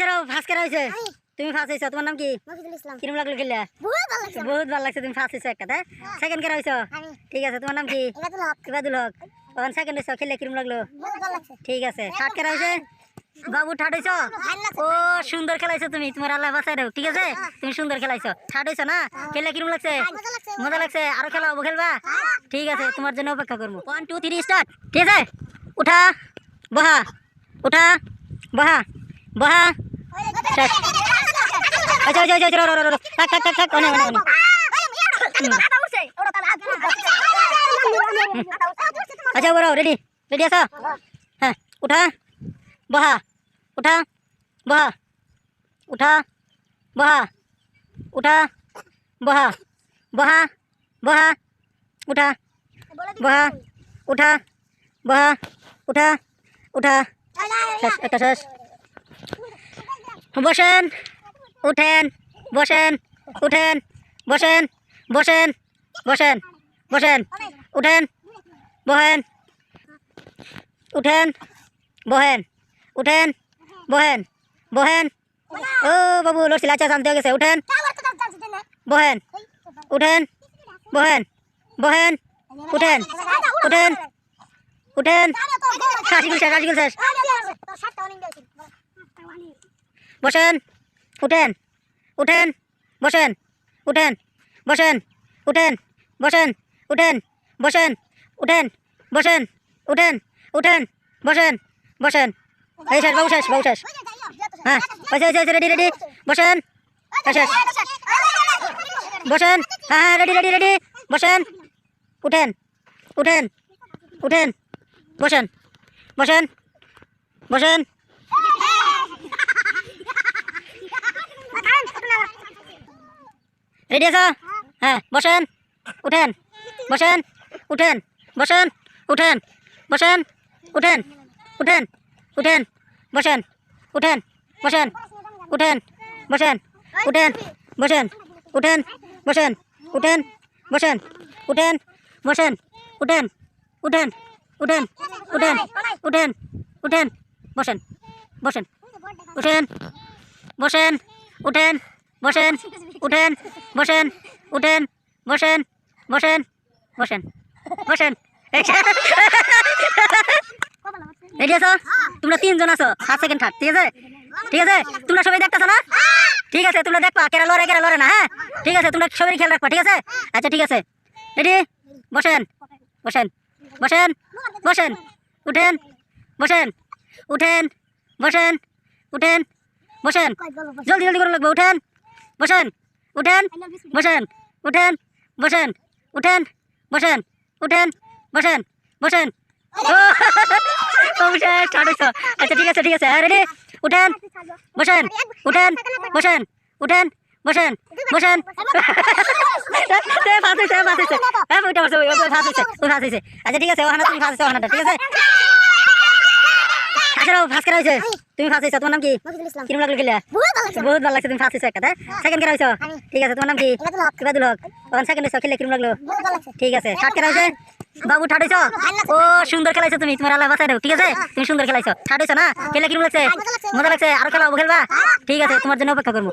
আসলে ফাঁস করা হয়েছে তুমি ফাঁস হয়েছো তোমার নাম কি? কিরম লাগল বহুত ভালো লাগছে তুমি ফাঁস হয়েছো একটা। তাই সেকেন্ড হয়েছো ঠিক আছে তোমার নাম কি? ইবাদুল হক। তখন সেকেন্ড হয়েছো খেলে কিরম লাগল? ঠিক আছে থার্ড করা হয়েছে বাবু থার্ড হয়েছো ও সুন্দর খেলাইছো তুমি তোমার আল্লাহ বাসায় রাখো ঠিক আছে? তুমি সুন্দর খেলাইছো থার্ড হয়েছো না? খেলে কিরম লাগছে? মজা লাগছে। মজা লাগছে। আরও খেলা হব খেলবা? ঠিক আছে তোমার জন্য অপেক্ষা করব ওয়ান টু থ্রি স্টার্ট ঠিক আছে? উঠা বহা। উঠা বহা। বহা। শেষ। আচ্ছা আচ্ছা আচ্ছা রো রো রো থাক থাক থাক থাক অনেক অনেক আচ্ছা বড় রেডি রেডি আছো হ্যাঁ উঠা বহা উঠা বহা উঠা বহা উঠা বহা বহা বহা উঠা বহা উঠা বহা উঠা উঠা একটা শেষ বসেন, উঠেন বসেন উঠেন, বসেন বসেন বসেন বসেন, উঠেন, বহেন উঠেন বহেন উঠেন, বহেন বহেন, ও বাবু লড়ছি লাচা জানতে হয়ে গেছে, উঠেন, বহেন উঠেন, বহেন বহেন, উঠেন উঠেন উঠেন রাশিগুল শেষ রাশিগুল শেষ বসেন, উঠেন উঠেন, বসেন উঠেন বসেন উঠেন বসেন উঠেন বসেন উঠেন বসেন, উঠেন উঠেন, বসেন বসেন। এই শেষ, বাবু শেষ বাবু শেষ। হ্যাঁ রেডি রেডি বসেন। শেষ। বসেন। হ্যাঁ হ্যাঁ রেডি রেডি রেডি বসেন। উঠেন উঠেন উঠেন, বসেন বসেন বসেন। রেডি আছো হ্যাঁ বসেন উঠেন বসেন উঠেন বসেন উঠেন বসেন উঠেন উঠেন উঠেন বসেন উঠেন বসেন উঠেন বসেন উঠেন বসেন উঠেন বসেন উঠেন বসেন উঠেন বসেন উঠেন উঠেন উঠেন উঠেন উঠেন উঠেন বসেন বসেন উঠেন বসেন উঠেন বসেন উঠেন, বসেন উঠেন, বসেন বসেন বসেন বসেন। রেডি আছো? তোমরা তিনজন আছো। ফার্স্ট সেকেন্ড থার্ড ঠিক আছে? ঠিক আছে? তোমরা সবাই দেখতেছো না? ঠিক আছে, তোমরা দেখবা, কেরা লড়ে কেরা লড়ে না হ্যাঁ? ঠিক আছে, তোমরা সবাই খেয়াল রাখবা, ঠিক আছে? আচ্ছা ঠিক আছে। রেডি? বসেন বসেন বসেন বসেন, উঠেন বসেন উঠেন বসেন উঠেন, বসেন। জলদি জলদি করে লাগবে, উঠেন, বসেন। উঠেন বসেন উঠেন বসেন উঠেন বসেন উঠেন বসেন বসেন। আচ্ছা ঠিক আছে ঠিক আছে হ্যাঁ রেডি উঠেন বসেন উঠেন বসেন উঠেন বসেন বসেন। ফাঁস হয়েছে ফাঁস হয়েছে হ্যাঁ ওইটা ফাঁস হয়েছে ফাঁস হয়েছে ওই ফাঁস হয়েছে আচ্ছা ঠিক আছে ওখানে তুমি ফাঁস হয়েছে ওখানে ঠিক আছে? ফাঁস করা হয়েছে তুমি ফার্স্ট হইছো তোমার নাম কি? কিরম লাগল খেলে? বহুত ভালো লাগছে। তুমি ফার্স্ট হইছো একটা সেকেন্ড করা হইছো ঠিক আছে তোমার নাম কি? ইবাদুল হক। তখন সেকেন্ড হইছো খেলে কিরম লাগল? ঠিক আছে থার্ড করা হইছে বাবু থার্ড হইছো ও সুন্দর খেলাইছো তুমি তোমার আল্লাহ বাঁচাই ঠিক আছে? তুমি সুন্দর খেলাইছো। থার্ড হইছো না? খেলে কিরম লাগছে? মজা লাগছে। আরও খেলা খেলবা ঠিক আছে তোমার জন্য অপেক্ষা করব।